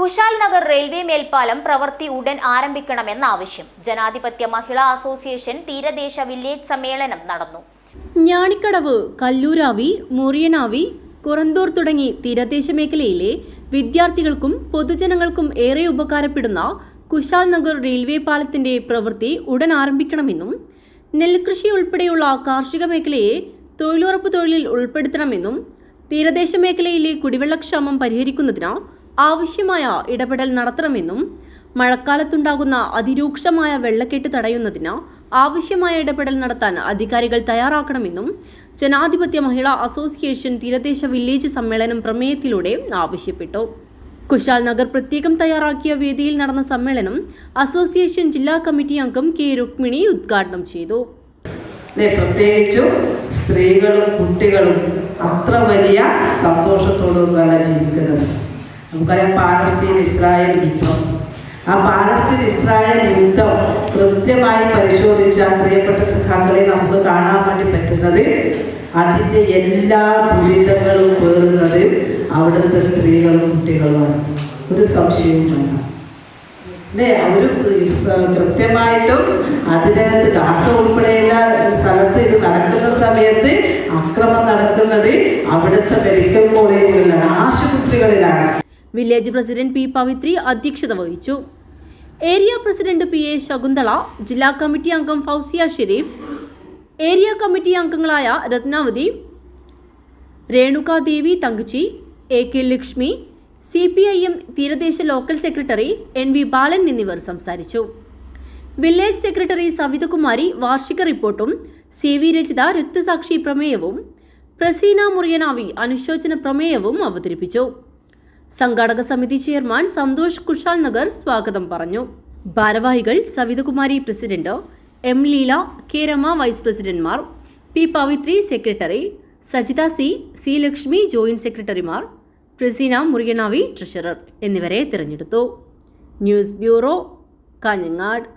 Kusal Nagar railway മേൽപ്പാലം പ്രവൃത്തി ഉടൻ ആരംഭിക്കണമെന്ന ആവശ്യം. ജനാധിപത്യ മഹിളാ അസോസിയേഷൻ തീരദേശ വില്ലേജ് സമ്മേളനം നടന്നു. ഞാണിക്കടവ് കല്ലൂരാവി മുറിയനാവി കുറന്തൂർ തുടങ്ങി തീരദേശ മേഖലയിലെ വിദ്യാർത്ഥികൾക്കും പൊതുജനങ്ങൾക്കും ഏറെ ഉപകാരപ്പെടുന്ന കുശാൽ നഗർ റെയിൽവേ പാലത്തിന്റെ പ്രവൃത്തി ഉടൻ ആരംഭിക്കണമെന്നും നെൽകൃഷി ഉൾപ്പെടെയുള്ള കാർഷിക മേഖലയെ തൊഴിലുറപ്പ് തൊഴിലിൽ ഉൾപ്പെടുത്തണമെന്നും തീരദേശ മേഖലയിലെ കുടിവെള്ളക്ഷാമം പരിഹരിക്കുന്നതിന് ആവശ്യമായ ഇടപെടൽ നടത്തണമെന്നും മഴക്കാലത്തുണ്ടാകുന്ന അതിരൂക്ഷമായ വെള്ളക്കെട്ട് തടയുന്നതിന് ആവശ്യമായ ഇടപെടൽ നടത്താൻ അധികാരികൾ തയ്യാറാക്കണമെന്നും ജനാധിപത്യ മഹിളാ അസോസിയേഷൻ തീരദേശ വില്ലേജ് സമ്മേളനം പ്രമേയത്തിലൂടെ ആവശ്യപ്പെട്ടു. കുശാൽ നഗർ പ്രത്യേകം തയ്യാറാക്കിയ വേദിയിൽ നടന്ന സമ്മേളനം അസോസിയേഷൻ ജില്ലാ കമ്മിറ്റി അംഗം കെ രുക്മിണി ഉദ്ഘാടനം ചെയ്തു. പ്രത്യേകിച്ചും സ്ത്രീകളും കുട്ടികളും അത്ര വലിയ സന്തോഷത്തോടെ നമുക്കറിയാം പാലസ്തീൻ ഇസ്രായേൽ യുദ്ധം. ആ പാലസ്തീൻ ഇസ്രായേൽ യുദ്ധം കൃത്യമായി പരിശോധിച്ചാൽ പ്രിയപ്പെട്ട സുഖാക്കളെ നമുക്ക് കാണാൻ വേണ്ടി പറ്റുന്നത് അതിന്റെ എല്ലാ ദുരിതങ്ങളും പേറുന്നത് അവിടുത്തെ സ്ത്രീകളും കുട്ടികളുമാണ്. ഒരു സംശയവും അല്ലേ? അവർ കൃത്യമായിട്ടും അതിനകത്ത് ഗാസ ഉൾപ്പെടെയുള്ള സ്ഥലത്ത് ഇത് നടക്കുന്ന സമയത്ത് അക്രമം നടക്കുന്നത് അവിടുത്തെ മെഡിക്കൽ കോളേജുകളിലാണ് ആശുപത്രികളിലാണ്. വില്ലേജ് പ്രസിഡന്റ് പി പവിത്രി അധ്യക്ഷത വഹിച്ചു. Area president P A Shakunthala ജില്ലാ കമ്മിറ്റി അംഗം ഫൗസിയ ഷെരീഫ് ഏരിയ കമ്മിറ്റി അംഗങ്ങളായ Rathnavathi Renukadevi Thankachi A K Lakshmi C P I M തീരദേശ local secretary N V Balan എന്നിവർ സംസാരിച്ചു. വില്ലേജ് സെക്രട്ടറി സവിതകുമാരി വാർഷിക റിപ്പോർട്ടും സി വി രചിത രക്തസാക്ഷി പ്രമേയവും പ്രസീന മുറിയനാവി അനുശോചന പ്രമേയവും അവതരിപ്പിച്ചു. സംഘാടക സമിതി ചെയർമാൻ സന്തോഷ് കുഷാൽ നഗർ സ്വാഗതം പറഞ്ഞു. ഭാരവാഹികൾ Savithakumari president M Leela K Rama vice പ്രസിഡന്റ്മാർ P Pavithri secretary Sajitha C C Lakshmi joint സെക്രട്ടറിമാർ പ്രസീന മുറിയനാവി ട്രഷറർ എന്നിവരെ തിരഞ്ഞെടുത്തു. News bureau Kanhangad.